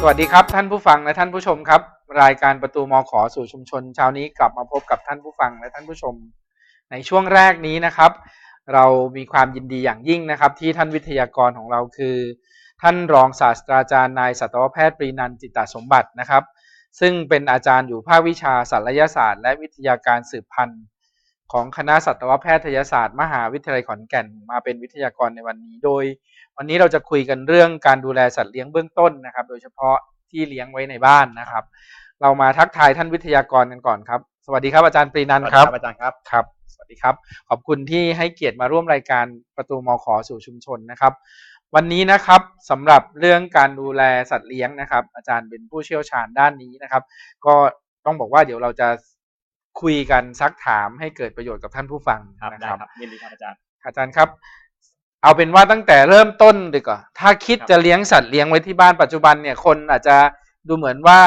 สวัสดีครับท่านผู้ฟังและท่านผู้ชมครับ รายการประตูมอขอสู่ชุมชนเช้านี้กลับมาพบกับท่านผู้ฟังและท่านผู้ชม ในช่วงแรกนี้นะครับ เรามีความยินดีอย่างยิ่งนะครับ ที่ท่านวิทยากรของเราคือ ท่านรองศาสตราจารย์นายสัตวแพทย์ปรีนันจิตตสมบัตินะครับ ซึ่งเป็นอาจารย์อยู่ภาควิชาศัลยศาสตร์ และวิทยาการสืบพันธุ์ ของคณะสัตวแพทยศาสตร์ มหาวิทยาลัยขอนแก่นมาเป็นวิทยากรในวันนี้โดย วันนี้เราจะคุยกันเรื่องการดูแลสัตว์เลี้ยงเบื้องต้นนะครับ โดยเฉพาะที่เลี้ยงไว้ในบ้านนะครับ เรามาทักทายท่านวิทยากรกันก่อนครับ สวัสดีครับอาจารย์ปรีนันท์ครับ อาจารย์ครับครับ สวัสดีครับ ขอบคุณที่ให้เกียรติมาร่วมรายการประตูมอขอสู่ชุมชนนะครับ วันนี้นะครับสำหรับเรื่องการดูแลสัตว์เลี้ยงนะครับ อาจารย์เป็นผู้เชี่ยวชาญด้านนี้นะครับ ก็ต้องบอกว่าเดี๋ยวเราจะคุยกันซักถามให้เกิดประโยชน์กับท่านผู้ฟังครับนะได้ครับครับยินดีครับอาจารย์อาจารย์ครับ เอาเป็นว่าตั้งแต่เริ่มต้นดีกว่า ถ้าคิดครับจะเลี้ยงสัตว์เลี้ยงไว้ที่บ้านปัจจุบันเนี่ยคนอาจจะดูเหมือนว่า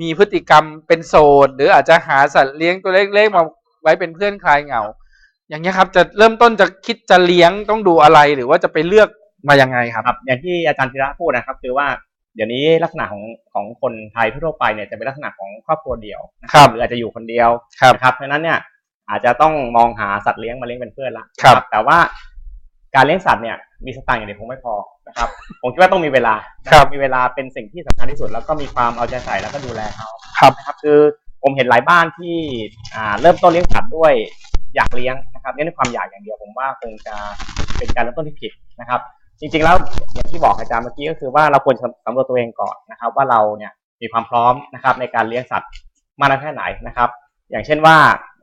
มีพฤติกรรมเป็นโสด หรืออาจจะหาสัตว์เลี้ยงตัวเล็กๆมาไว้เป็นเพื่อนคลายเหงา อย่างนี้ยครับจะเริ่มต้นจะคิดจะเลี้ยงต้องดูอะไรหรือว่าจะไปเลือกมายังไงครับครับ อย่างที่อาจารย์ธีระพูดนะครับ คือว่าเดี๋ยวนี้ลักษณะของของคนไทยทั่วๆไปเนี่ยจะเป็นลักษณะของครอบครัวเดี่ยวนะครับหรืออาจจะอยู่คนเดียวครับนะครับเพราะฉะนั้นเนี่ยอาจจะต้องมองหาสัตว์เลี้ยงมาเลี้ยงเป็นเพื่อนละครับนะแต่ว่า การเลี้ยงสัตว์เนี่ยมีสตางค์อย่างเดียวคงไม่พอนะครับ ผมคิดว่าต้องมีเวลานะครับมีเวลาเป็นสิ่งที่สำคัญที่สุด แล้วก็มีความเอาใจใส่แล้วก็ดูแลเขาครับนะครับคือผมเห็นหลายบ้านที่อ่าเริ่มต้นเลี้ยงสัตว์ด้วยอยากเลี้ยงนะครับเลี้ยงด้วยความอยากอย่างเดียวผมว่าคงจะเป็นการเริ่มต้นที่ผิดนะครับ จริงๆแล้วอย่างที่บอกอาจารย์เมื่อกี้ก็คือว่าเราควรจะสำรวจตัวเองก่อนนะครับ ว่าเราเนี่ยมีความพร้อมนะครับ ในการเลี้ยงสัตว์มากน้อยแค่ไหนนะครับ อย่างเช่นว่า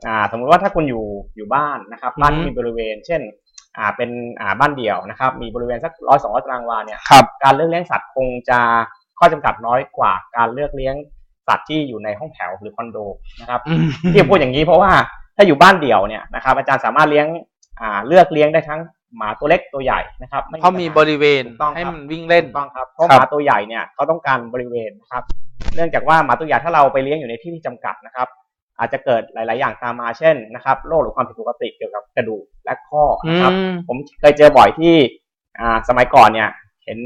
อ่าสมมุติว่าถ้าคุณอยู่อยู่บ้านนะครับบ้านที่มีบริเวณ เช่น อ่าเป็นอ่าบ้านเดี่ยวนะครับ มีบริเวณสักร้อยสองร้อยตารางวาเนี่ยครับการเลือกเลี้ยงสัตว์คงจะข้อจำกัดน้อยกว่าการเลือกเลี้ยงสัตว์ที่อยู่ในห้องแถวหรือคอนโดนะครับที่ผมพูดอย่างนี้เพราะว่าถ้าอยู่บ้านเดี่ยวเนี่ยนะครับอาจารย์สามารถเลี้ยงอ่าเลือกเลี้ยงได้ทั้งหมาตัวเล็กตัวใหญ่นะครับไเพราะมีบริเวณถูกต้องให้ครับมันวิ่งเล่นถูกต้องครับเพราะครัหบมาตัวใหญ่เนี่ยเขาต้องการบริเวณนะครับ เนื่องจากว่าหมาตัวใหญ่ถ้าเราไปเลี้ยงอยู่ในที่ที่จำกัดนะครับ อาจจะเกิดหลาย ๆ อย่างตามมาเช่นนะครับโรคหรือความผิดปกติเกี่ยวกับกระดูกและข้ออืนะครับมผมเคยเจอบ่อยที่อ่าสมัยก่อนเนี่ย เห็น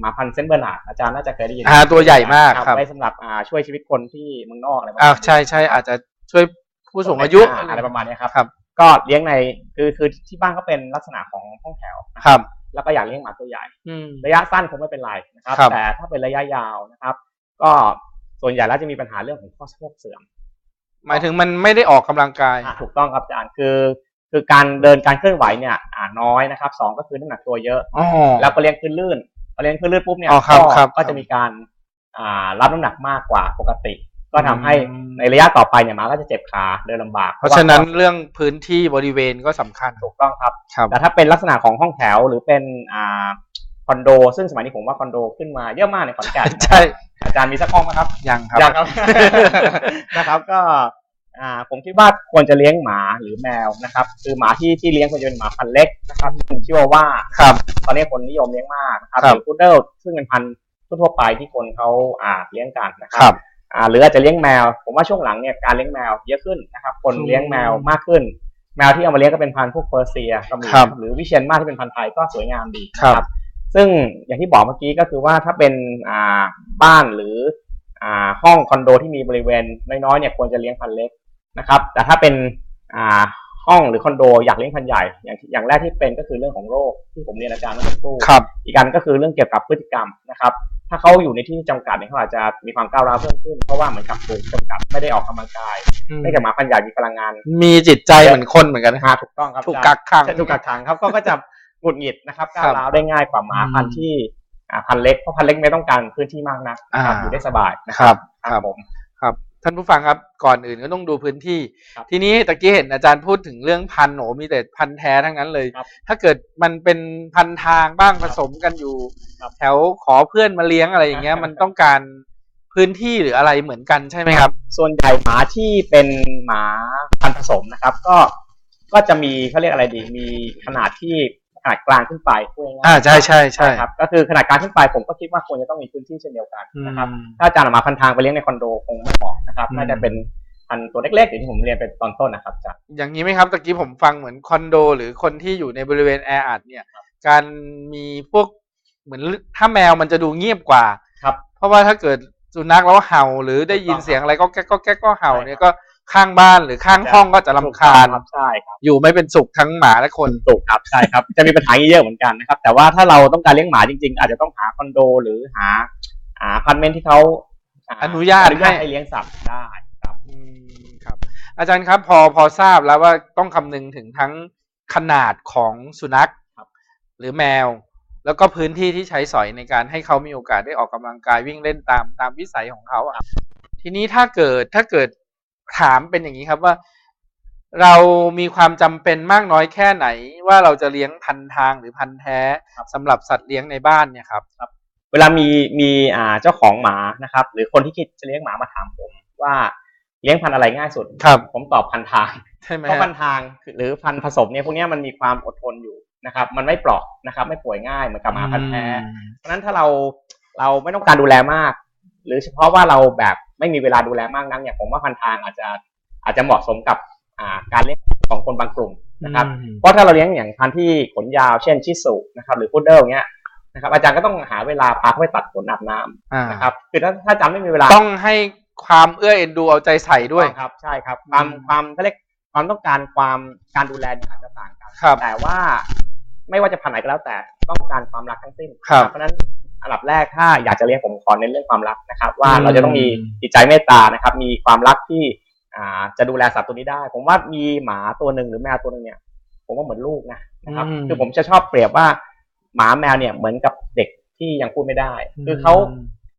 หมาพันธุ์เซนต์เบอร์นาร์ดอาจารย์น่าจะเคยได้ยินอ่าตัวใหญ่มากครับไว้สำหรับอ่าช่วยชีวิตคนที่เมืองนอกอะไรประมาณอ่านี้ใช่ใช่อาจจะช่วยผู้สูงอายุอะไรประมาณเนี้ยครับครับ ก็เลี้ยงในคือคือที่บ้านก็เป็นลักษณะของห้องแถวนะครับ แล้วก็อยากเลี้ยงหมาตัวใหญ่อืมระยะสั้นคงไม่เป็นไรนะครับครับ แต่ถ้าเป็นระยะยาวนะครับ ก็ส่วนใหญ่แล้วจะมีปัญหาเรื่องของข้อสะโพกเสื่อม หมายถึงมันไม่ได้ออกกำลังกายอะถูกต้องครับอาจารย์คือ คือการเดินการเคลื่อนไหวเนี่ยอ่าน้อยนะครับสองก็คือน้ำหนักตัวเยอะอ๋อแล้วก็เลี้ยงพื้นลื่นพอเลี้ยงพื้นลื่นปุ๊บเนี่ยอ๋อครับก็ครับก็จะมีการอ่ารับน้ำหนักมากกว่าปกติ ก็ทำให้อืมในระยะต่อไปเนี่ยหมาก็จะเจ็บขาเดินลำบาก เพราะฉะนั้นเรื่องพื้นที่บริเวณก็สำคัญถูกต้องครับครับแต่ถ้าเป็นลักษณะของห้องแถวหรือเป็นอ่า คอนโด ซึ่งสมัยนี้ผมว่าคอนโดขึ้นมาเยอะมากในขอนแก่นใช่อาจารย์มีสักห้องไหมครับยังครับยังครับนะครับก็อ่าผมคิดว่าควรจะเลี้ยงหมาหรือแมวนะครับ คือหมาที่ที่เลี้ยงควรจะเป็นหมาพันธุ์เล็กนะครับเป็นชิวาว่าครับตอนนี้คนนิยมเลี้ยงมากนะครับครัหบรือพุดเดิลซึ่งเป็นพันธุ์ทั่วๆไปที่คนเขาอ่าเลี้ยงกันนะคครัรับอ่าหรืออาจจะเลี้ยงแมว ผมว่าช่วงหลังเนี่ยการเลี้ยงแมวเยอะขึ้นนะครับ คนอืมเลี้ยงแมวมากขึ้น แมวที่เอามาเลี้ยงก็เป็นพันธุ์พวกเปอร์เซียก็มีครับหรือวิเชียนมาศที่เป็นพันธุ์ไทยก็สวยงามดีครับนะ ซึ่งอย่างที่บอกเมื่อกี้ก็คือว่าถ้าเป็นอ่าบ้านหรืออ่าห้องคอนโดที่มีบริเวณน้อยๆเนี่ยควรจะเลี้ยงพันธุ์เล็กนะครับ แต่ถ้าเป็นอ่าห้องหรือคอนโดอยากเลี้ยงพันธุ์ใหญ่อย่างที่อย่างแรกที่เป็นก็คือเรื่องของโรคที่ผมเรียนอาจารย์เมื่อสักครู่ครับอีกอันก็คือเรื่องเกี่ยวกับพฤติกรรมนะครับ ถ้าเขาอยู่ในที่จำกัดเนี่ยเขาอาจจะมีความก้าวร้าวเพิ่มขึ้นเพราะว่าเหมือนกับถูกจำกัดไม่ได้ออกกำลังกายไม่กับหมาพันธุ์ใหญ่มีพลังงาน มีจิตใจเหมือนคนเหมือนกันนะมาถูกต้องครับถูกอาจารย์กักขังใช่ถูกกักขังครับก็ก็จะ หงุดหงิดนะครับครัก้าวบร้าวได้ง่ายกว่าหมาอืมพันธุ์ที่อ่าพันธุ์เล็กเพราะพันธุ์เล็กไม่ต้องการพื้นที่มากนักนะครับอ่าอยู่ได้สบายนะคครัรับบครับผมครับท่านผู้ฟังครับก่อนอื่นก็ต้องดูพื้นที่ครับทีนี้ตะกี้เห็นอาจารย์พูดถึงเรื่องพันธุ์โหมีแต่พันธุ์แท้ทั้งนั้นเลยครับถ้าเกิดมันเป็นพันธุ์ทางบ้างผสมกันอยู่ครับแถวขอเพื่อนมาเลี้ยงอะไรอย่างเงี้ยมันต้องการพื้นที่หรืออะไรเหมือนกันใช่ไหมครับ ส่วนใหญ่หมาที่เป็นหมาพันธุ์ผสมนะครับ ก็ก็จะมีเขาเรียกอะไรดี มีขนาดที่ ขนาดกลางขึ้นไปพูดง่ายๆอ่าใช่ใช่ใช่ครับก็คือขนาดกลางขึ้นไปผมก็คิดว่าควรจะต้องมีพื้นที่เช่นเดียวกันนะครับอืมถ้าอาจารย์เอาหมาพันทางไปเลี้ยงในคอนโดคงไม่เหมาะนะครับอืมน่าจะเป็นพันธุ์ตัวเล็กๆอย่างที่ผมเรียนไปตอนต้นนะครับอาจารย์อย่างนี้ไหมครับตะกี้ผมฟังเหมือนคอนโด หรือคนที่อยู่ในบริเวณแออัดเนี่ยการมีพวกเหมือนถ้าแมวมันจะดูเงียบกว่าครับ เพราะว่าถ้าเกิดสุนัขแล้วเห่าหรือได้ยินถูกต้องเสียงอะไรก็แก๊กก็แก๊กก็เห่าใช่ครับเนี่ยก็ ข้างบ้านหรือข้างห้องก็จะรำคาญครับใช่ครับอยู่ไม่เป็นสุขทั้งหมาและคนถูกครับใช่ครับจะมีปัญหาเยอะเหมือนกันนะครับ แต่ว่าถ้าเราต้องการเลี้ยงหมาจริง ๆ อาจจะต้องหาคอนโดหรือหาอ่าอพาร์ตเมนต์ที่เขาาอนุญาตอนุญาตให้ให้เลี้ยงสัตว์ได้ครับอืมครับ อาจารย์ครับพอพอทราบแล้วว่าต้องคำนึงถึงทั้งขนาดของสุนัขครับหรือแมว แล้วก็พื้นที่ที่ใช้สอยในการให้เขามีโอกาสได้ออกกำลังกายวิ่งเล่นตามตามวิสัยของเขาอะทีนี้ถ้าเกิดถ้าเกิด ถามเป็นอย่างนี้ครับว่า เรามีความจำเป็นมากน้อยแค่ไหน ว่าเราจะเลี้ยงพันทางหรือพันแท้สำหรับสัตว์เลี้ยงในบ้านเนี่ยครับ เวลามีมีอ่าเจ้าของหมานะครับ หรือคนที่คิดจะเลี้ยงหมามาถามผมว่าเลี้ยงพันธุ์อะไรง่ายสุดครับ ผมตอบพันทางใช่ไหมเพราะฮะพันทางหรือพันธุ์ผสมเนี่ยพวกเนี้ยมันมีความอดทนอยู่นะครับ มันไม่เปราะนะครับ ไม่ป่วยง่ายเหมือนกับหมาพันธุ์แท้เพราะฉะนั้นถ้าเราเราไม่ต้องการดูแลมาก หรือเฉพาะว่าเราแบบ ไม่มีเวลาดูแลมากนักเนี่ยผมว่าพันทางอาจจะอาจจะเหมาะสมกับอ่าการเลี้ยงของคนบางกลุ่มนะครับอืมเพราะถ้าเราเลี้ยงอย่างพันธุ์ที่ขนยาวเช่นชิสุนะครับหรือพุดเดิลเงี้ยนะครับอาจารย์ก็ต้องหาเวลาพาเขาไปตัดขนอาบน้ำอ่านะครับคือถ้าถ้าอาจารย์ไม่มีเวลาต้องให้ความเอื้อเอ็นดูเอาใจใส่ด้วยครับ ใช่ครับความอืมความเขาเรียกความต้องการความการดูแลเนี่ยอาจจะต่างกันครับแต่ว่าไม่ว่าจะพันธุ์ไหนก็แล้วแต่ต้องการความรักทั้งสิ้นครับเพราะฉะนั้น อันดับแรกถ้าอยากจะเลี้ยงผมขอเน้นเรื่องความรักนะครับ ว่าอืมเราจะต้องมีจิตใจเมตตานะครับ มีความรักที่อ่าจะดูแลสัตว์ตัวนี้ได้ ผมว่ามีหมาตัวหนึ่งหรือแมวตัวหนึ่งเนี่ย ผมว่าเหมือนลูกนะนะครับอืมคือผมจะชอบเปรียบว่าหมาแมวเนี่ยเหมือนกับเด็กที่ยังพูดไม่ได้ คือเขา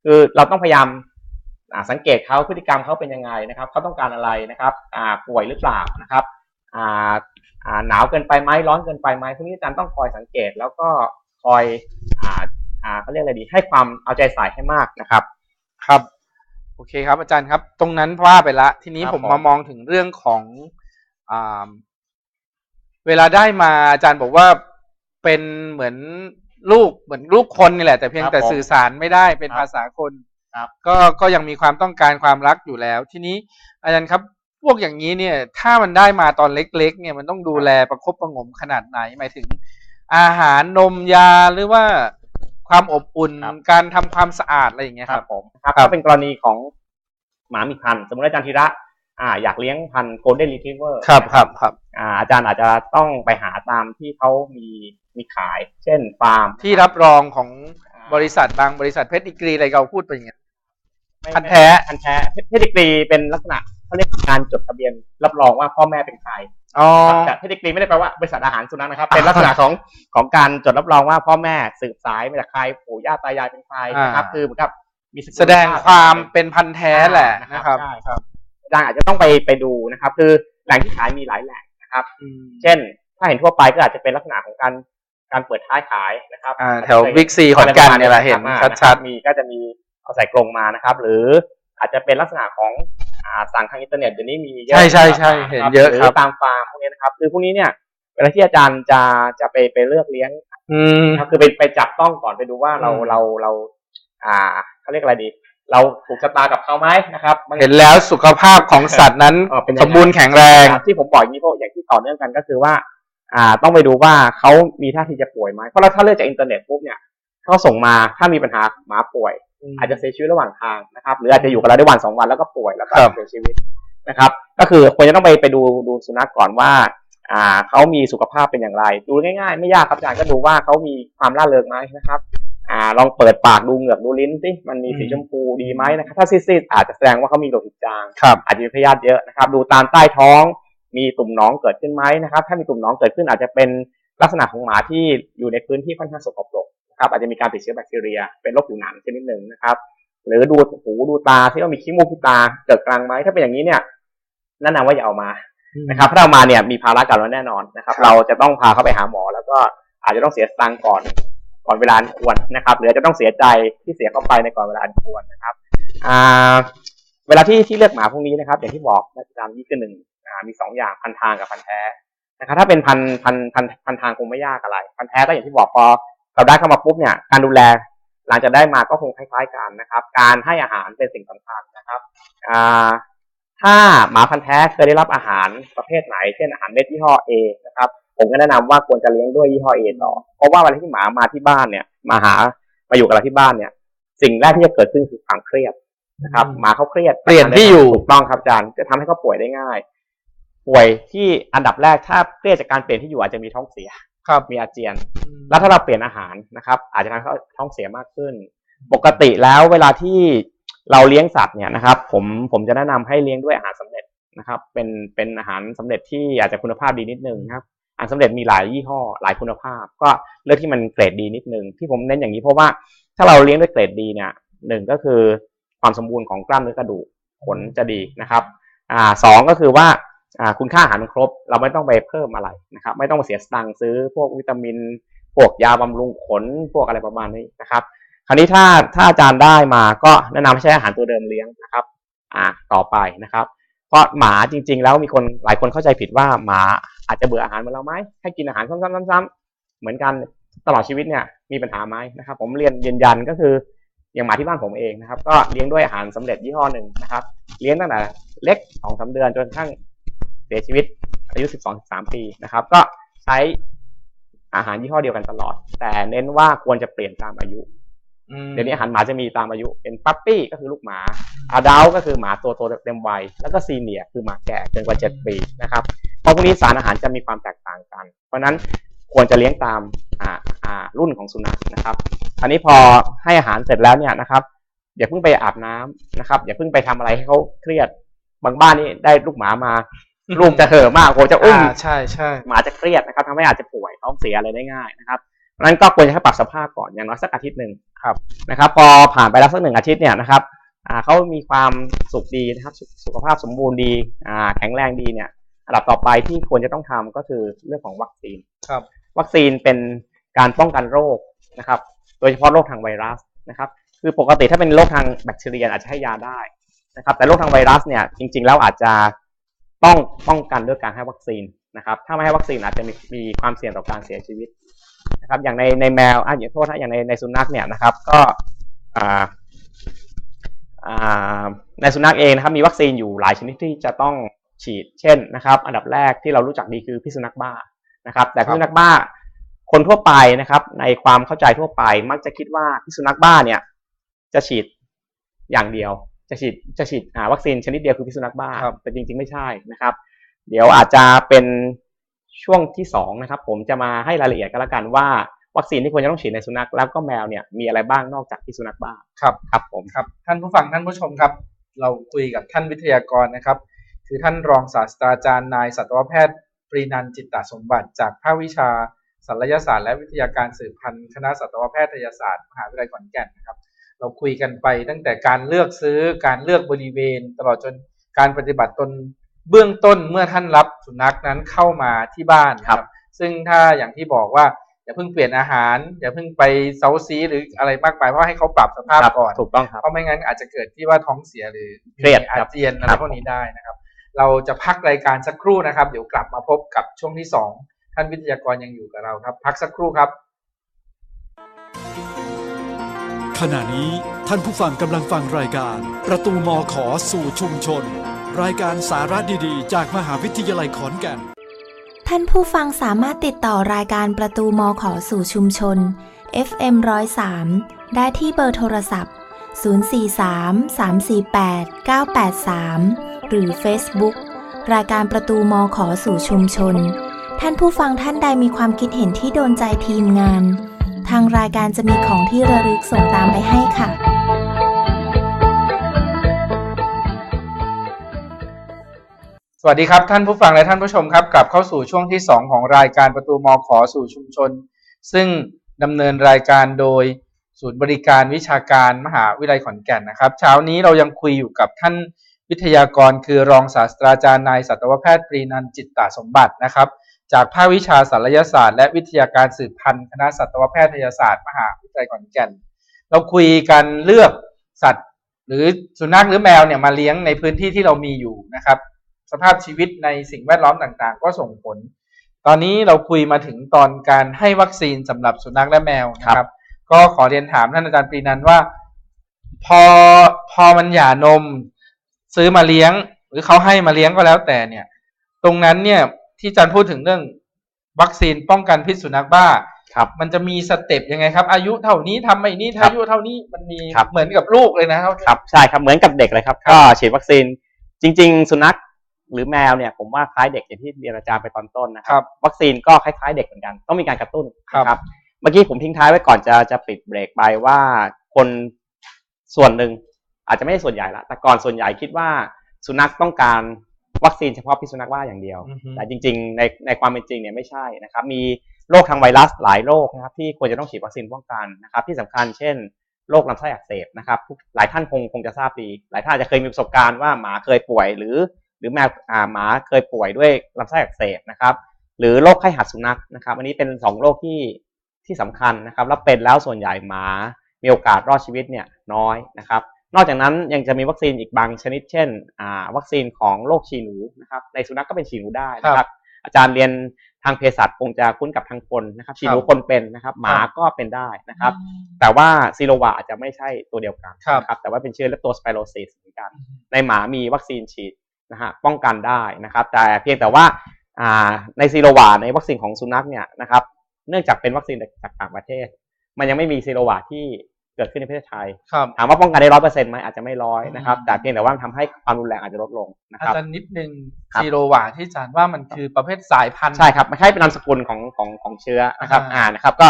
คือเราต้องพยายามอ่าสังเกตเขาพฤติกรรมเขาเป็นยังไงนะครับเขาต้องการอะไรนะครับอ่าป่วยหรือเปล่านะครับอ่าอ่าหนาวเกินไปไหมร้อนเกินไปไหมพวกนี้อาจารย์ต้องคอยสังเกตแล้วก็คอย อ่าอ่าเขาเรียกอะไรดี ให้ความเอาใจใส่ให้มากนะครับ ครับ โอเคครับ อาจารย์ครับ ตรงนั้นว่าไปละ ทีนี้ครับผมผม มามองถึงเรื่องของอ่าเวลาได้มาอาจารย์บอกว่าเป็นเหมือนลูกเหมือนลูกคนนี่แหละ แต่เพียงครับแต่ผมสื่อสารไม่ได้เป็นครับภาษาคนครับ ก็ก็ยังมีความต้องการความรักอยู่แล้ว ทีนี้อาจารย์ครับ พวกอย่างนี้เนี่ย ถ้ามันได้มาตอนเล็ก ๆ เนี่ยมันต้องดูแลประคบประหงมขนาดไหนหมายถึง อาหารนมยาหรือว่า ความอบอุ่นครับ การทำความสะอาดอะไรอย่างเงี้ยครับผมครับครับถ้าเป็นกรณีของหมามีพันธุ์สมมติอาจารย์ธีระอ่าอยากเลี้ยงพันธุ์โกลเด้นรีทรีเวอร์ครับครับครับ อ่าอาจารย์อาจจะต้องไปหาตามที่เขามีมีขาย เช่นฟาร์มที่รับรองของบริษัทบางบริษัทเพชรดีกรีอะไรเราพูดไปอย่างเงี้ย ไม่พันธุ์แท้ พันธุ์แท้เพดิกรีเป็นลักษณะเขาเรียกการจดทะเบียนรับรองว่าพ่อแม่เป็นใครอ๋อ แต่เพดิกรีไม่ได้แปลว่าบริษัทอาหารสุนัขนะครับ เป็นลักษณะของของการจดรับรองว่าพ่อแม่สืบสายมาจากใครปู่ย่าตายายเป็นใครนะครับอ่าคือเหมือนกับมีกุลแสดงความเป็นเป็นพันธุ์แท้แหละนะครับใช่ครับอาจารย์อาจจะต้องไปไปดูนะครับ คือแหล่งที่ขายมีหลายแหล่งนะครับอืมเช่น ถ้าเห็นทั่วไปก็อาจจะเป็นลักษณะของการการเปิดท้ายขายนะครับอ่าแถวบิ๊กซีขอนแก่นเนี่ยแหละเห็นอ่าชัดๆมีก็จะมีเอาใส่กรงมานะครับ หรืออาจจะเป็นลักษณะของอ่า สั่งทางอินเทอร์เน็ตเดี๋ยวนี้มีเยอะใช่ใช่ใช่นะครับเห็นเยอะหรืครับตามฟาร์มพวกนี้นะครับคือพวกนี้เนี่ยเวลาที่อาจารย์จะจะไปไปเลือกเลี้ยงๆอืมนะครับคือไปไปจับต้องก่อนไปดูว่าเราอืมเราเรา อ่าเขาเรียกอะไรดี เราถูกชะตากับเขาไหมนะครับบางเห็นแล้วสุขภาพของสัตว์นั้นเออเป็นยังไงสมบูรณ์แข็งแรงครับที่ผมบอกอย่างนี้เพราะอย่างที่ต่อเนื่องกันก็คือว่า อ่า ต้องไปดูว่าเขามีท่าทีจะป่วยไหมเพราะเราถ้าเลือกจากอินเทอร์เน็ตปุ๊บเนี่ยเขาส่งมาถ้ามีปัญหาหมาป่วย อาจจะเสียชีวิตระหว่างทางนะครับ หรืออาจจะอยู่กับเราได้วันสองวันแล้วก็ป่วยแล้วก็ครับเสียชีวิตนะครับ ก็คือควรจะต้องไปไปดูดูสุนัขก่อนว่า อ่าเขามีสุขภาพเป็นอย่างไร ดูง่ายๆ ไม่ยากครับอาจารย์ก็ดูว่าเขามีความร่าเริงไหมนะครับ อ่า ลองเปิดปากดูเหงือกดูลิ้นสิมันมีสีชมพูดีไหมนะครับ ถ้าซีดๆอาจจะแสดงว่าเขามีโรคติดจางครับอาจจะมีพยาธิเยอะนะครับ ดูตามใต้ท้อง มีตุ่มหนองเกิดขึ้นไหมนะครับ ถ้ามีตุ่มหนองเกิดขึ้นอาจจะเป็นลักษณะของหมาที่อยู่ในพื้นที่ค่อนข้างสกปรก นะครับอาจจะมีการติดเชื้อแบคทีเรีย เป็นโรคผิวหนังชนิดหนึ่งนะครับ หรือดูหูดูตาที่ว่ามีขี้มูกขี้ตาเกิดกลางไหมถ้าเป็นอย่างนี้เนี่ยแนะนำว่าอย่าเอามานะครับถ้าเอามาเนี่ยมีภาระกับเราแน่นอนนะครับครับเราจะต้องพาเขาไปหาหมอ แล้วก็อาจจะต้องเสียสตังค์ก่อนก่อนเวลาอันควรนะครับ หรืออาจจะต้องเสียใจที่เสียเข้าไปในก่อนเวลาอันควรนะครับอ่าเวลาที่ที่เลือกหมาพวกนี้นะครับ อย่างที่บอกอาจารย์นี่คือหนึ่งอ่ามีสองอย่างพันทางกับพันแท้นะครับถ้าเป็นพันพันพันพันทางคงไม่ยากอะไร พันแท้ก็อย่างที่บอกพอ เราได้เข้ามาปุ๊บเนี่ยการดูแลหลังจากได้มาก็คงคล้ายๆกันนะครับ การให้อาหารเป็นสิ่งสำคัญนะครับอ่าถ้าหมาพันธุ์แท้เคยได้รับอาหารประเภทไหน เช่นอาหารเม็ดยี่ห้อ A นะครับผมก็แนะนำว่าควรจะเลี้ยงด้วยยี่ห้อ A ต่อ เพราะว่าเวลาที่หมามาที่บ้านเนี่ยมาหามาอยู่กับเราที่บ้านเนี่ย สิ่งแรกที่จะเกิดขึ้นคือความเครียดนะครับ หมาเขาเครียดเปลี่ยนที่อยู่ถูกต้องครับอาจารย์จะทำให้เขาป่วยได้ง่าย ป่วยที่อันดับแรกถ้าเครียดจากการเปลี่ยนที่อยู่อาจจะมีท้องเสีย ครับ มีอาเจียน แล้วถ้าเราเปลี่ยนอาหารนะครับ อาจจะทำให้เขาท้องเสียมากขึ้น ปกติแล้วเวลาที่เราเลี้ยงสัตว์เนี่ยนะครับ ผมผมจะแนะนำให้เลี้ยงด้วยอาหารสำเร็จนะครับ เป็นเป็นอาหารสำเร็จที่อาจจะคุณภาพดีนิดนึงนะครับอาหารสำเร็จมีหลายยี่ห้อหลายคุณภาพ ก็เลือกที่มันเกรดดีนิดนึงที่ผมเน้นอย่างนี้เพราะว่าถ้าเราเลี้ยงด้วยเกรดดีเนี่ยหนึ่งก็คือความสมบูรณ์ของกล้ามเนื้อกระดูกขนจะดีนะครับอ่าสองก็คือว่าอ่า คุณค่าอาหารมันครบ เราไม่ต้องไปเพิ่มอะไรนะครับ ไม่ต้องเสียสตังค์ซื้อพวกวิตามิน พวกยาบำรุงขน พวกอะไรประมาณนี้นะครับ คราวนี้ถ้าถ้าอาจารย์ได้มาก็แนะนำให้ใช้อาหารตัวเดิมเลี้ยงนะครับอ่าต่อไปนะครับเพราะหมาจริง ๆ แล้วมีคนหลายคนเข้าใจผิดว่าหมาอาจจะเบื่ออาหารเหมือนเราไหมให้กินอาหารซ้ำๆๆๆเหมือนกันตลอดชีวิตเนี่ยมีปัญหาไหมนะครับ ผมเรียนยืนยันก็คืออย่างหมาที่บ้านผมเองนะครับ ก็เลี้ยงด้วยอาหารสำเร็จยี่ห้อหนึ่งนะครับ เลี้ยงตั้งแต่เล็กสองสาเดือนจนกระทั่ง สียชีวิตอายุสิบสองสามปีนะครับ ก็ใช้อาหารยี่ห้อเดียวกันตลอด แต่เน้นว่าควรจะเปลี่ยนตามอายุอืมเดี๋ยวนี้อาหารหมาจะมีตามอายุ เป็นปั๊ปปี้ก็คือลูกหมาอาดัลก็คือหมาตัวโตเต็มวัย แล้วก็ซีเนียร์คือหมาแก่เกินกว่าเจ็ดปีนะครับเพราะพวกนี้สารอาหารจะมีความแตกต่างกัน เพราะฉะนั้นควรจะเลี้ยงตามอ่าอ่ารุ่นของสุนัขนะครับอันนี้พอให้อาหารเสร็จแล้วเนี่ยนะครับอย่าเพิ่งไปอาบน้ำนะครับ อย่าเพิ่งไปทำอะไรให้เขาเครียดบางบ้านนี่ได้ลูกหมามา ลูกจะเห่อะมากโอ้จะอุ้มอ่าใช่ใช่หมาจะเครียดนะครับทำให้อาจจะป่วยท้องเสียอะไรได้ง่ายนะครับเพราะฉะนั้นก็ควรจะให้ปรับสภาพก่อนอย่างน้อยสักอาทิตย์หนึ่งครับนะครับ พอผ่านไปแล้วสักหนึ่งอาทิตย์เนี่ยนะครับอ่าเขามีความสุขดีนะครับสุขสุขภาพสมบูรณ์ดีอ่าแข็งแรงดีเนี่ยอันดับต่อไปที่ควรจะต้องทำก็คือเรื่องของวัคซีนครับ วัคซีนเป็นการป้องกันโรคนะครับ โดยเฉพาะโรคทางไวรัสนะครับ คือปกติถ้าเป็นโรคทางแบคทีเรียอาจจะให้ยาได้นะครับ แต่โรคทางไวรัสเนี่ยจริง ๆ แล้วอาจจะ ต้องป้องกันด้วยการให้วัคซีนนะครับ ถ้าไม่ให้วัคซีนอาจจะมีมีความเสี่ยงต่อการเสียชีวิตนะครับ อย่างในในแมวอะอย่างโทษนะอย่างในในสุนัขเนี่ยนะครับ ก็อ่าอ่าในสุนัขเองนะครับมีวัคซีนอยู่หลายชนิดที่จะต้องฉีด เช่นนะครับ อันดับแรกที่เรารู้จักดีคือพิษสุนัขบ้านะครับ แต่พิษสุนัขบ้าคนทั่วไปนะครับ ในความเข้าใจทั่วไปมักจะคิดว่าพิษสุนัขบ้าเนี่ยจะฉีดอย่างเดียว จะฉีดจะฉีดอ่าวัคซีนชนิดเดียวคือพิษสุนัขบ้าครับแต่จริง ๆ ไม่ใช่นะครับ เดี๋ยวอาจจะเป็นช่วงที่สองนะครับผมจะมาให้รายละเอียดกันละกันว่าวัคซีนที่ควรจะต้องฉีดในสุนัขแล้วก็แมวเนี่ยมีอะไรบ้างนอกจากพิษสุนัขบ้าครับครับผมครับท่านผู้ฟังท่านผู้ชมครับ เราคุยกับท่านวิทยากรนะครับ คือท่านรองศาสตราจารย์นายสัตวแพทย์ ปรีนันท์จิตตสมบัติ จากภาควิชาศัลยศาสตร์และวิทยาการสืบพันธุ์คณะสัตวแพทยศาสตร์มหาวิทยาลัยขอนแก่นนะครับ เราคุยกันไปตั้งแต่การเลือกซื้อการเลือกบริเวณ ตลอดจนการปฏิบัติตนเบื้องต้นเมื่อท่านรับสุนัขนั้นเข้ามาที่บ้านนะครับ ซึ่งถ้าอย่างที่บอกว่าอย่าเพิ่งเปลี่ยนอาหาร อย่าเพิ่งไปเซาซีหรืออะไรมากมายเพราะให้เขาปรับสภาพครับก่อนถูกต้องครับเพราะไม่งั้นอาจจะเกิดที่ว่าท้องเสียหรือเครียดมีคอารับเจียนอะไรครับพวกนี้ได้นะครับ เราจะพักรายการสักครู่นะครับ เดี๋ยวกลับมาพบกับช่วงที่สองท่านวิทยากรยังอยู่กับเราครับ พักสักครู่ครับ ขณะนี้ท่านผู้ฟังกำลังฟังรายการ ประตูมอขอสู่ชุมชน รายการสาระดีๆ จากมหาวิทยาลัยขอนแก่น ท่านผู้ฟังสามารถติดต่อรายการประตูมอขอสู่ชุมชน FM 103ได้ที่เบอร์โทรศัพท์ 043 348 983 หรือ Facebook รายการประตูมอขอสู่ชุมชน ท่านผู้ฟังท่านใดมีความคิดเห็นที่โดนใจทีมงานางรายการจะมีของที่ระลึกส่งตามไปให้ค่ะ สวัสดีครับท่านผู้ฟังและท่านผู้ชมครับ กลับเข้าสู่ช่วงที่ 2 ของรายการประตูมอขอสู่ชุมชน ซึ่งดำเนินรายการโดยศูนย์บริการวิชาการมหาวิทยาลัยขอนแก่นนะครับ เช้านี้เรายังคุยอยู่กับท่านวิทยากรคือรองศาสตราจารย์นายสัตวแพทย์ปรีนันจิตตสมบัตินะครับ จากภาควิชาศัลยศาสตร์และวิทยาการสืบพันธุ์คณะสัตวแพทยศาสตร์ มหาวิทยาลัยขอนแก่น เราคุยกันเลือกสัตว์ หรือสุนัขหรือแมวเนี่ยมาเลี้ยงในพื้นที่ที่เรามีอยู่นะครับ สภาพชีวิตในสิ่งแวดล้อมต่างๆ ก็ส่งผล ตอนนี้เราคุยมาถึงตอนการให้วัคซีนสำหรับสุนัขและแมวนะครับ ก็ขอเรียนถามท่านอาจารย์ปรีนันว่า พอพอมันหย่านม ซื้อมาเลี้ยง หรือเขาให้มาเลี้ยงก็แล้วแต่เนี่ย ตรงนั้นเนี่ย ที่อาจารย์พูดถึงเรื่องวัคซีนป้องกันพิษสุนัขบ้าครับ มันจะมีสเต็ปยังไงครับ อายุเท่านี้ทำไอ้นี้ครับอายุเท่านี้มันมีครับ เหมือนกับลูกเลยนะครับครับใช่ครับเหมือนกับเด็กเลยครับครับก็ฉีดวัคซีนจริง ๆ สุนัขหรือแมวเนี่ยผมว่าคล้ายเด็กอย่างที่เรียนอาจารย์ไปตอนต้นนะคครัรับ วัคซีนก็คล้ายๆเด็กเหมือนกัน ต้องมีการกระตุ้นครับนะครับ เมื่อกี้ผมทิ้งท้ายไว้ก่อนจะจะปิดเบรกไปว่าคนส่วนหนึ่งอาจจะไม่ใช่ส่วนใหญ่ละแต่ก่อนส่วนใหญ่คิดว่าสุนัขต้องการ วัคซีนเฉพาะพิษสุนัขบ้าอย่างเดียวอือฮึแต่จริงๆในในความเป็นจริงเนี่ยไม่ใช่นะครับมีโรคทางไวรัสหลายโรคนะครับที่ควรจะต้องฉีดวัคซีนป้องกันนะครับที่สำคัญเช่นโรคลำไส้อักเสบนะครับทุกหลายท่านคงคงจะทราบดี หลายท่านอาจจะเคยมีประสบการณ์ว่าหมาเคยป่วยหรือ หรือแมวอ่าหมาเคยป่วยด้วยลำไส้อักเสบนะครับหรือโรคไข้หัดสุนัขนะครับอันนี้เป็นสองโรคที่ที่สำคัญนะครับแล้วเป็นแล้วส่วนใหญ่หมามีโอกาสรอดชีวิตเนี่ยน้อยนะครับ นอกจากนั้นยังจะมีวัคซีนอีกบางชนิด เช่นอ่าวัคซีนของโรคฉี่หนูนะครับในสุนัขก็เป็นฉี่หนูได้นะครับ อาจารย์เรียนทางเภสัชคงจะคุ้นกับทางคนนะครับฉี่หนูคนเป็นนะครับหมาก็เป็นได้นะครับ แต่ว่าซีโรวาอาจจะไม่ใช่ตัวเดียวกันครับนะครับแต่ว่าเป็นเชื้อเลปโตสไปโรซิสเหมือนกัน ในหมามีวัคซีนฉีดนะฮะป้องกันได้นะครับ แต่เพียงแต่ว่าอ่าในซีโรวาในวัคซีนของสุนัขเนี่ยนะครับเนื่องจากเป็นวัคซีนจากต่างประเทศ มันยังไม่มีซีโรวาที่ เกิดขึ้นในประเทศไทย ครับ ถามว่าป้องกันได้ร้อยเปอร์เซ็นต์ไหมอาจจะไม่ร้อยนะครับอืมแต่เพียงแต่ว่ามันทำให้ความรุนแรงอาจจะลดลงนะอาครับ จารย์นิดนึงครับ ซีโรวาที่อาจารย์ว่ามันคือประเภทสายพันธุ์ ใช่ครับไม่ใช่เป็นนามสกุลของของของเชื้อนะครับอ่า อ่านะครับก็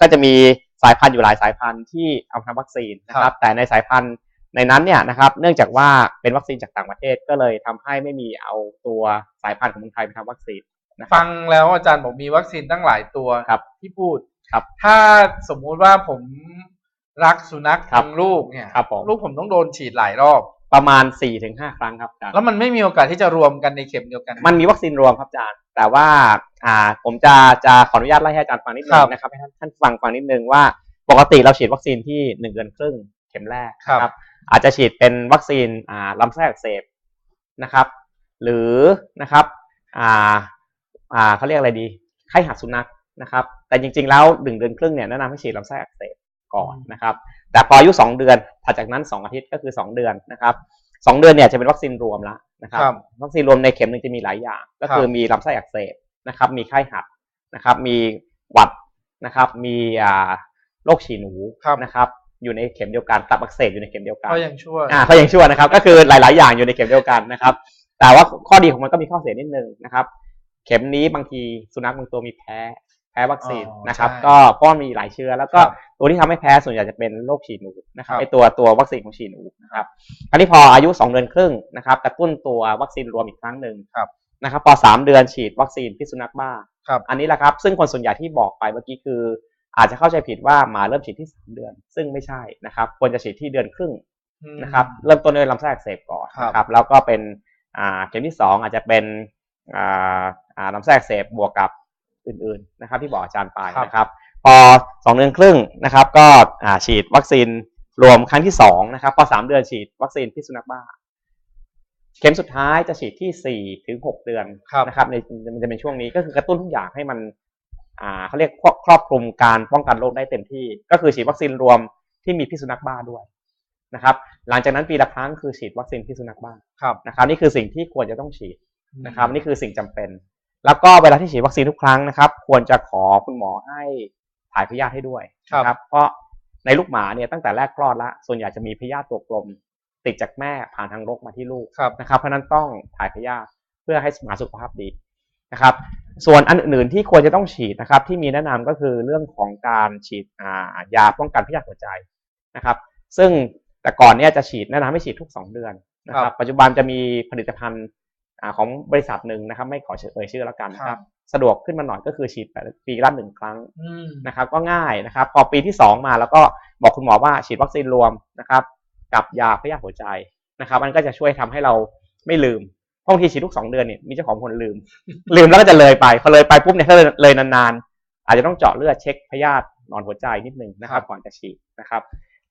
ก็จะมีสายพันธุ์อยู่หลายสายพันธุ์ที่เอามาทำวัคซีนนะคครัรับ บแต่ในสายพันธุ์ในนั้นเนี่ยนะครับเนื่องจากว่าเป็นวัคซีนจากต่างประเทศก็เลยทำให้ไม่มีเอาตัวสายพันธุ์ของเมืองไทยไปทำวัคซีนนะครับฟังแล้วอาจารย์บอกมีวัคซีนตั้งหลายตัวครับที่พูด ครับ ถ้าสมมุติว่าผม รักสุนัขครับทั้งลูกเนี่ยครับผมลูกผมต้องโดนฉีดหลายรอบ ประมาณ4ี่ถึงห้าครั้งครับอาจารย์แล้วมันไม่มีโอกาสที่จะรวมกันในเข็มเดียวกัน มันมีวัคซีนรวมครับอาจารย์ แต่ว่าอ่าผมจะจะขออนุญาตไล่ให้อาจารย์ฟังนิดนึครังบนะครับให้ท่านท่านฟังฟังนิดนึงว่าปกติเราฉีดวัคซีนที่หนึ่งเดือนครึ่งเข็มแรกครับนะครับ อาจจะฉีดเป็นวัคซีนอ่าลำไส้อักเสบนะครับ หรือนะครับอ่าอ่าเขาเรียกอะไรดีไข้หัดสุนัขนะครับ แต่จริงๆแล้วหนึ่งเดือนครึ่งเนี่ยแนะนำให้ฉีดลำไส้อักเสบ ก่อนนะครับ แต่พออายุสองเดือนถัดจากนั้นสองอาทิตย์ก็คือสองเดือนนะครับสองเดือนเนี่ยจะเป็นวัคซีนรวมแล้วนะครับครับวัคซีนรวมในเข็มหนึ่งจะมีหลายอย่าง ก็คือมีลำไส้อักเสบนะครับ มีไข้หัดนะครับ มีหวัดนะครับ มีอ่าโรคฉี่หนูครับนะครับ อยู่ในเข็มเดียวกันตับอักเสบอยู่ในเข็มเดียวกันก็ยังช่วยอ่าเขายังชั่วนะครับ ก็คือหลาย ๆ อย่างอยู่ในเข็มเดียวกันนะครับ แต่ว่าข้อดีของมันก็มีข้อเสียนิดนึงนะครับ เข็มนี้บางทีสุนัขบางตัวมีแพ้ แพ้วัคซีนอ๋อนะครับใช่ก็เพราะมันมีหลายเชื้อ แล้วก็ครับตัวที่ทำให้แพ้ส่วนใหญ่จะเป็นโรคฉี่หนูนะครับครับไอตัวตัววัคซีนของฉี่หนูนะครับคราวนี้พออายุสองเดือนครึ่งนะครับกระตุ้นตัววัคซีนรวมอีกครั้งหนึ่งครับนะครับพอสามเดือนฉีดวัคซีนพิษสุนัขบ้าครับอันนี้แหละครับ ซึ่งคนส่วนใหญ่ที่บอกไปเมื่อกี้คือ อาจจะเข้าใจผิดว่าหมาเริ่มฉีดที่สามเดือน ซึ่งไม่ใช่นะครับ ควรจะฉีดที่เดือนครึ่งอืมนะครับ เริ่มต้นด้วยลำไส้อักเสบก่อนครับนะครับ แล้วก็เป็นอ่าเข็มที่สองอาจจะเป็นอ่าอ่าลำไส้อักเสบบวกกับ อื่นๆนะครับที่บอกอาจารย์ไปนะครับ พอสองเดือนครึ่งนะครับ ก็อ่าฉีดวัคซีนรวมครั้งที่สองนะครับพอสามเดือนฉีดวัคซีนพิษสุนัขบ้า เข็มสุดท้ายจะฉีดที่สี่ถึงหกเดือนครับนะครับในมันจะเป็นช่วงนี้ก็คือกระตุ้นทุกอย่างให้มันอ่าเขาเรียกครอบครอบคลุมการป้องกันโรคได้เต็มที่ ก็คือฉีดวัคซีนรวมที่มีพิษสุนัขบ้าด้วยนะครับ หลังจากนั้นปีละครั้งคือฉีดวัคซีนพิษสุนัขบ้าครับนะครับนี่คือสิ่งที่ควรจะต้องฉีดนะครับนี่คือสิ่งจำเป็น แล้วก็เวลาที่ฉีดวัคซีนทุกครั้งนะครับ ควรจะขอคุณหมอให้ถ่ายพยาธิให้ด้วยนะครับ เพราะในลูกหมาเนี่ยตั้งแต่แรกคลอดละส่วนใหญ่จะมีพยาธิตัวกลม ติดจากแม่ผ่านทางรกมาที่ลูกครับนะครับ เพราะฉะนั้นต้องถ่ายพยาธิเพื่อให้หมาสุขภาพดีนะครับ ส่วนอันอื่นๆที่ควรจะต้องฉีดนะครับ ที่มีแนะนำก็คือเรื่องของการฉีดอ่ายาป้องกันพยาธิหัวใจนะครับ ซึ่งแต่ก่อนเนี่ยจะฉีดแนะนำให้ฉีดทุก 2 เดือนนะคครัรับบปัจจุบันจะมีผลิตภัณฑ์อ่า ของบริษัทหนึ่งนะครับ ไม่ขอเอ่ยชื่อแล้วกันนะคครัรับบสะดวกขึ้นมาหน่อยก็คือฉีดปีละหนึ่งครั้งอืมนะครับ ก็ง่ายนะครับ พอปีที่ 2 มาแล้วก็บอกคุณหมอว่าฉีดวัคซีนรวมนะครับกับยาพยาธิหัวใจนะครับมันก็จะช่วยทำให้เราไม่ลืมเพราะบางทีฉีดทุก2เดือนเนี่ยมีเจ้าของคนลืม ลืมแล้วก็จะเลยไปพอเลยไปปุ๊บเนี่ยถ้าเลยเลยนานๆ อาจจะต้องเจาะเลือดเช็คพยาธิหนอนหัวใจนิดนึงนะครับก่อนจะฉีดนะครับ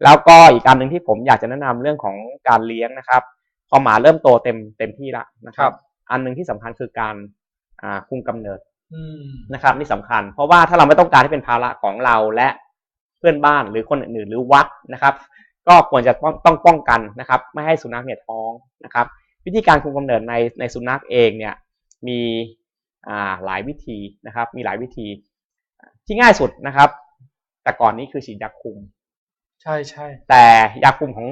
แล้วก็อีกการหนึ่งที่ผมอยากจะแนะนำเรื่องของการเลี้ยงนะครับ พอหมาเริ่มโตเต็มเต็มที่แล้วนะคครัรับบอันหนึ่งที่สำคัญคือการอ่าคุมกำเนิดอืมนะครับนี่สำคัญ เพราะว่าถ้าเราไม่ต้องการให้เป็นภาระของเราและเพื่อนบ้านหรือคนอื่นๆหรือวัดนะครับ ก็ควรจะต้องต้องป้องกันนะครับ ไม่ให้สุนัขเนี่ยท้องนะครับ วิธีการคุมกำเนิดในในสุนัขเองเนี่ยมีอ่าหลายวิธีนะครับ มีหลายวิธีที่ง่ายสุดนะครับ แต่ก่อนนี้คือฉีดยาคุม ใช่ใช่แต่ยาคุมของ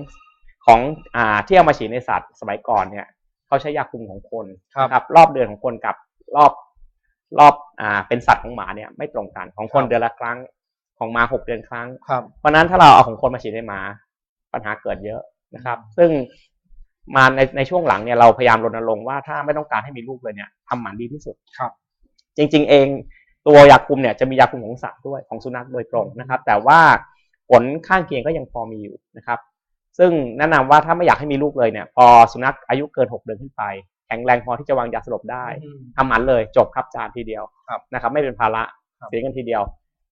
ของอ่าที่เอามาฉีดในสัตว์สมัยก่อนเนี่ยเขาใช้ยาคุมของคนนะครับ รอบเดือนของคนกับรอบรอบอ่าเป็นสัตว์ของหมาเนี่ยไม่ตรงกันของคนเดือนละครั้งของหมาหกเดือนครั้งครับเพราะฉะนั้นถ้าเราเอาของคนมาฉีดให้หมา ปัญหาเกิดเยอะนะครับ ซึ่งมาในในช่วงหลังเนี่ยเราพยายามรณรงค์ว่าถ้าไม่ต้องการให้มีลูกเลยเนี่ยทำหมันดีที่สุดครับ จริง ๆ เองตัวยาคุมเนี่ยจะมียาคุมของสัตว์ด้วยของสุนัขโดยตรงนะครับ แต่ว่าผลข้างเคียงก็ยังพอมีอยู่นะครับ ซึ่งแนะนำว่าถ้าไม่อยากให้มีลูกเลยเนี่ย พอสุนัขอายุเกินหกเดือนขึ้นไป แข็งแรงพอที่จะวางยาสลบได้อืมทำหมันเลยจบครับจานทีเดียวครับนะครับ ไม่เป็นภาระครับเสียเงินทีเดียว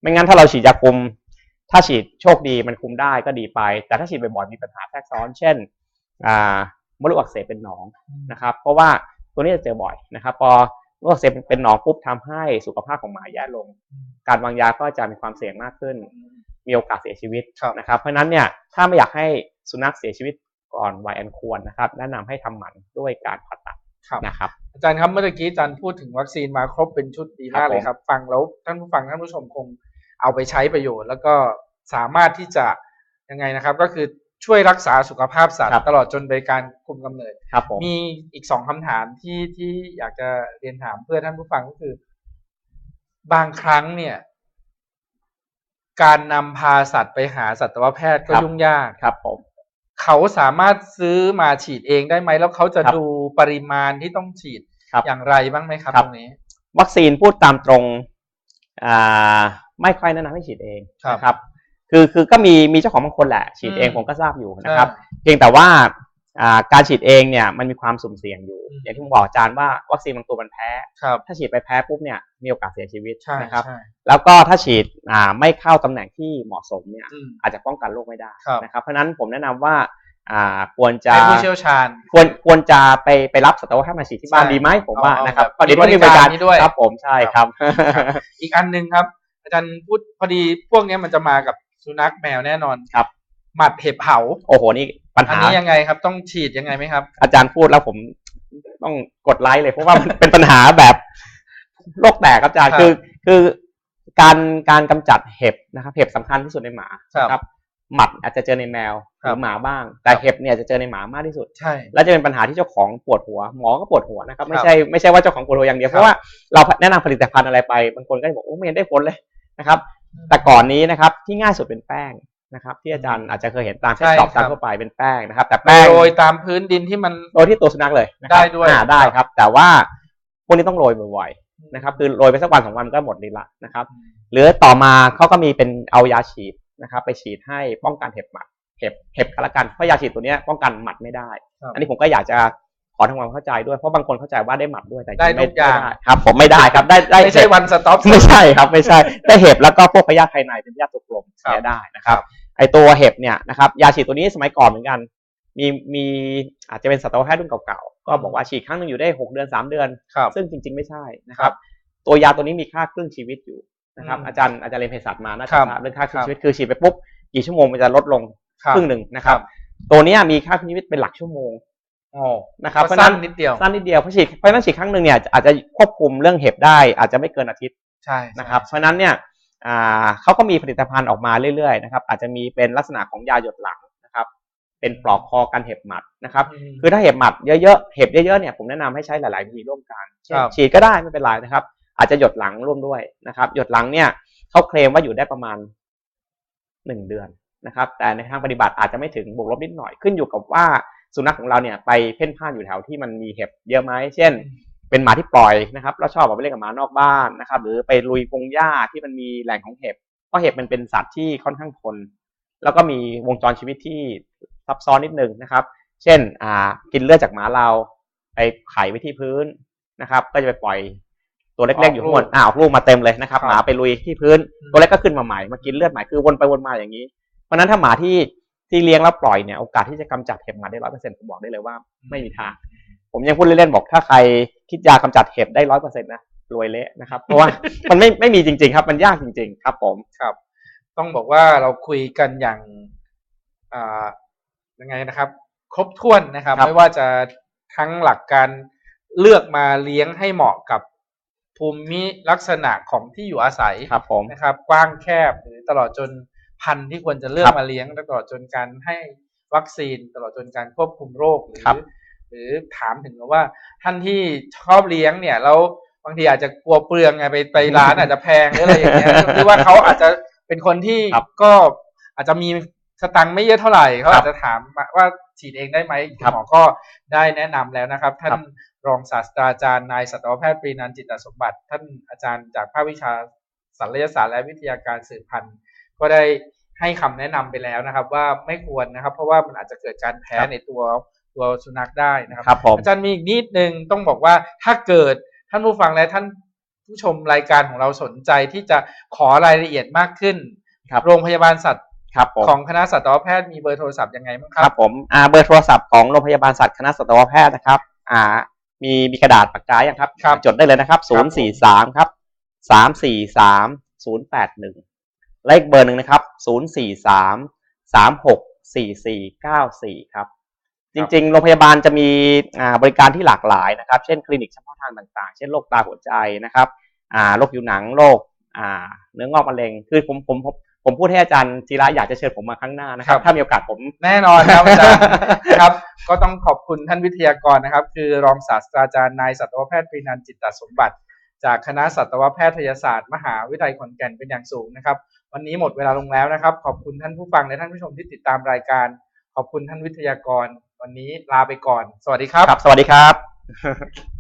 ไม่งั้นถ้าเราฉีดยาคุม ถ้าฉีดโชคดีมันคุมได้ก็ดีไป แต่ถ้าฉีดบ่อยๆมีปัญหาแทรกซ้อน เช่นอ่ามดลูกอักเสบเป็นหนองนะครับ เพราะว่าตัวนี้จะเจอบ่อยนะครับ พอมดลูกอักเสบเป็นหนองปุ๊บทำให้สุขภาพของหมาแย่ลง การวางยาก็จะมีความเสี่ยงมากขึ้น มีโอกาสเสียชีวิตครับนะครับ เพราะฉะนั้นเนี่ยถ้าไม่อยากให้ สุนัขเสียชีวิตก่อนวัยอันควรนะครับแนะนำให้ทำหมันด้วยการผ่าตัดครับนะครับอาจารย์ครับเมื่อกี้อาจารย์พูดถึงวัคซีนมาครบเป็นชุดดีมากครับผมเลยครับ ฟังแล้วท่านผู้ฟังท่านผู้ชมคงเอาไปใช้ประโยชน์ แล้วก็สามารถที่จะยังไงนะครับ ก็คือช่วยรักษาสุขภาพสัตว์ตลอดจนไปการคุมกำเนิดครับผมมีอีกสองคำถามที่ที่อยากจะเรียนถามเพื่อท่านผู้ฟังก็คือ บางครั้งเนี่ย การนำพาสัตว์ไปหาสัตวแพทย์ก็ครับยุ่งยากครับผม เขาสามารถซื้อมาฉีดเองได้ไหม แล้วเขาจะครับดูปริมาณที่ต้องฉีดครับอย่างไรบ้างไหมครับครับ ตรงนี้ วัคซีนพูดตามตรงอ่าไม่ค่อยแนะนำให้ฉีดเองครับนะครับ คือคือก็มีมีเจ้าของบางคนแหละ ฉีดเองอืมผมก็ทราบอยู่นะครับอ่าเพียงแต่ว่าอ่า การฉีดเองเนี่ยมันมีความสุ่มเสี่ยงอยู่อืมอย่างที่ผมบอกอาจารย์ว่าวัคซีนบางตัวมันแพ้ครับถ้าฉีดไปแพ้ปุ๊บเนี่ยมีโอกาสเสียชีวิตใช่นะครับใช่แล้วก็ถ้าฉีดอ่าไม่เข้าตำแหน่งที่เหมาะสมเนี่ยอืมอาจจะป้องกันโรคไม่ได้ครับนะครับ เพราะฉะนั้นผมแนะนำว่าอ่าควรจะให้ผู้เชี่ยวชาญ ควรควรจะไปไปรับสัตวแพทย์มาฉีดที่บ้านใช่ดีไหมผมว่าเอานะครับแบบก็เดี๋ยวต้องมีมีบบริริกาการรนี้ด้วยครับผมใช่ครับ อีกอันหนึ่งครับ อาจารย์พูดพอดีพวกเนี้ยมันจะมากับสุนัขแมวแน่นอนครับหมัดเห็บเผาโอ้โหนี่ ปัญอันหานี้ยังไงครับต้องฉีดยังไงไหมครับ อาจารย์พูดแล้วผมต้องกดไลค์เลย เพราะว่ามัน เป็นปัญหาแบบโลกแตกครับอาจารย์ครับ คือคือการการกำจัดเห็บนะครับ เห็บสำคัญที่สุดในหมาครับนะครับ หมัดอาจจะเจอในแมวหครัรืบอหมาบ้าง แต่เห็บเนี่ยจะเจอในหมามากที่สุด ใช่ แล้วจะเป็นปัญหาที่เจ้าของปวดหัวหมอก็ปวดหัวนะครับไม่ครับใช่ไม่ใช่ว่าเจ้าของปวดหัวอย่างเดียว ครับเพราะว่าเราแนะนำผลิตภัณฑ์อะไรไป บางคนก็จะบอกโอ้ไม่เห็นได้ผลเลยนะครับ แต่ก่อนนี้นะครับที่ง่ายสุดเป็นแป้ง นะครับที่อาจารย์อาจจะเคยเห็นตามเซ็ตใช่ช็อปครับ ตามทั่วไปเป็นแป้งนะครับ แต่แป้งโรยตามพื้นดินที่มัน โรยที่ตัวสุนัขเลยนะครับได้ด้วยอ่าได้ครับ แต่ว่าพวกนี้ต้องโรยบ่อยๆนะครับ คือโรยไปสักวันสองวันก็หมดฤทธิ์ละนะครับหรือต่อมาเขาก็มีเป็นเอายาฉีดนะครับ ไปฉีดให้ป้องกันเห็บหมัดเห็บเห็บกันละกันเพราะยาฉีดตัวเนี้ยป้องกันหมัดไม่ได้ ครับ อันนี้ผมก็อยากจะ ขอทำความเข้าใจด้วยเพราะบางคนเข้าใจว่าได้หมัดด้วยแต่จริได้งๆไม่ทุกอย่างไม่ได้ครับ ผมไม่ได้ครับ ได้ได้ไม่ใช่เห็บวันสต็อปไม่ใช่ครับ ไม่ใช่ ได้เห็บแล้วก็พวกพยาธิภายในเป็นพยาธิตัวกลมครับเสียได้นะครับ ไอตัวเห็บเนี่ยนะครับยาฉีดตัวนี้สมัยก่อนเหมือนกัน มีมีอาจจะเป็นสัตวแพทย์รุ่นเก่าๆก็บอกว่าฉีดครั้งหนึงอยู่ได้หกเดือนสามเดือนครับซึ่งจริง ๆไม่ใช่นะคครัรับบตัวยาตัวนี้มีค่าครึ่งชีวิตอยู่นะครับอืมอาจารย์อาจารย์เรียนเภสัชมาน่าครัจะบทราบเรื่องค่าครึ่คงรับชีวิตคือฉีดไปปุ๊บกี่ชั่วโมงมันจะลดลงครับครึ่งหนึ่งนะครับครับตัวเนี้ยมีค่าครึ่งชีวิตเป็นหลักชั่วโมงอ๋อ นะครับก็เพราะฉะสั้นั้นนนิดเดียวสั้นนิดเดียวเพราะฉีดเพราะฉะนั้นฉีดครั้งหนึ่งเนี่ยอาจจะควบคุมเรื่องเห็บได้ อาจจะไม่เกินอาทิตย์ใช่นะครับเพราะฉะนั้นเนี่ยอ่าเขาก็มีผลิตภัณฑ์ออกมาเรื่อยๆนะครับอาจจะมีเป็นลักษณะของยาหยดหลังนะครับเป็นปลอกคอกันเห็บหมัดนะครับอืมคือถ้าเห็บหมัดเยอะๆเห็บเยอะๆเนี่ยผมแนะนำให้ใช้หลายๆวิธีร่วมกันเช่นครับฉีดก็ได้ไม่เป็นไรนะครับ อาจจะหยดหลังร่วมด้วยนะครับหยดหลังเนี่ยเขาเคลมว่าอยู่ได้ประมาณหนึ่งเดือนนะครับแต่ในทางปฏิบัติอาจจะไม่ถึงบวกลบนิดหน่อยขึ้นอยู่กับว่า สุนัขของเราเนี่ยไปเพ่นพ่านอยู่แถวที่มันมีเห็บเยอะไหมเช่น เป็นหมาที่ปล่อยนะครับ แล้วชอบออกไปเล่นกับหมานอกบ้านนะครับ หรือไปลุยพงหญ้าที่มันมีแหล่งของเห็บเพราะเห็บมันเป็นสัตว์ที่ค่อนข้างทนแล้วก็มีวงจรชีวิตที่ซับซ้อนนิดนึงนะครับ เช่นอ่ากินเลือดจากหมาเราไปไข่ไว้ที่พื้นนะครับ ก็จะไปปล่อยตัวเล็กๆอยู่ข้างบนอ่าออกลูกมาเต็มเลยนะครับครับหมาไปลุยที่พื้นอืมตัวเล็กก็ขึ้นมาใหม่มากินเลือดใหม่คือวนไปวนมาอย่างนี้ เพราะฉะนั้นถ้าหมาที่ ที่เลี้ยงแล้วปล่อยเนี่ยโอกาสที่จะกำจัดเห็บหมัดได้ร้อยเปอร์เซ็นต์ผมบอกได้เลยว่าไม่มีทาง ผมยังพูดเล่นๆบอกถ้าใครคิดยากำจัดเห็บได้ร้อยเปอร์เซ็นต์นะรวยเละนะครับ เพราะว่ามันไม่ไม่มีจริง ๆ ครับมันยากจริง ๆ ครับ ผมครับ ต้องบอกว่าเราคุยกันอย่างอ่ายังไงนะครับ ครบถ้วนนะครับครับไม่ว่าจะทั้งหลักการเลือกมาเลี้ยงให้เหมาะกับภูมิลักษณะของที่อยู่อาศัยครับผมนะครับ กว้างแคบหรือตลอดจน พันธุ์ที่ควรจะเลือกครับมาเลี้ยงตลอดจนการให้วัคซีนตลอดจนการควบคุมโรคหรือครับหรือถามถึงว่าท่านที่ชอบเลี้ยงเนี่ยแล้วบางทีอาจจะกลัวเปลืองไงไปไปร้านอาจจะแพงหรืออะไรอย่างเงี้ยหรือว่าเขาอาจจะเป็นคนที่ครับก็อาจจะมีสตังค์ไม่เยอะเท่าไหร่เขาครับอาจจะถามว่าฉีดเองได้ไหมคุคณรับหมอก็ได้แนะนำแล้วนะครับ ท่าครันบรองศาสตราจารย์นายสัตวแพทย์ปรีนันท์จิตตสมบัติ ท่านอาจารย์จากภาควิชาศัลยศาสตร์และวิทยาการสืบพันธุ์ ก็ได้ ให้คำแนะนำไปแล้วนะครับ ว่าไม่ควรนะครับ เพราะว่ามันอาจจะเกิดการแพ้ครับในตัวตัวสุนัขได้นะครับครับผมอาจารย์มีอีกนิดนึงต้องบอกว่าถ้าเกิดท่านผู้ฟังและท่านผู้ชมรายการของเราสนใจที่จะขอรายละเอียดมากขึ้นครับโรงพยาบาลสัตว์ครับผมของคณะสัตวแพทย์มีเบอร์โทรศัพท์ยังไงบ้างคครัรับบผมอ่าเบอร์โทรศัพท์ของโรงพยาบาลสัตว์คณะสัตวแพทย์นะครับอ่ามีมีกระดาษปากกายังครับครับ จดได้เลยนะครับคศูรันบย์สี่สามครับสามสี่สามศูนย์ แปดหนึ่งเลขเบอร์หนึ่งนะครับศูนย์สี่สามสามหกสี่สี่เก้าสี่ครับ จริงๆ โรงพยาบาลจะมีอ่าบริการที่หลากหลายนะครับ เช่นคลินิกเฉพาะทางต่างๆ เช่นโรคตาหัวใจนะครับอ่าโรคผิวหนังโรคอ่าเนื้องอกมะเร็ง คือผมผมผมผมพูดให้อาจารย์จีระอยากจะเชิญผมมาครั้งหน้านะครัครับบถ้ามีโอกาสผมแน่นอนครับอาจารย์ครับ ก็ต้องขอบคุณท่านวิทยากรนะครับ คือรองศาสตราจารย์นายสัตวแพทย์ปรีนันท์จิตตสมบัติ จากคณะสัตวแพทยศาสตร์ มหาวิทยาลัยขอนแก่นเป็นอย่างสูงนะครับ วันนี้หมดเวลาลงแล้วนะครับ ขอบคุณท่านผู้ฟังและท่านผู้ชมที่ติดตามรายการ ขอบคุณท่านวิทยากร วันนี้ลาไปก่อน สวัสดีครับครับสวัสดีครับ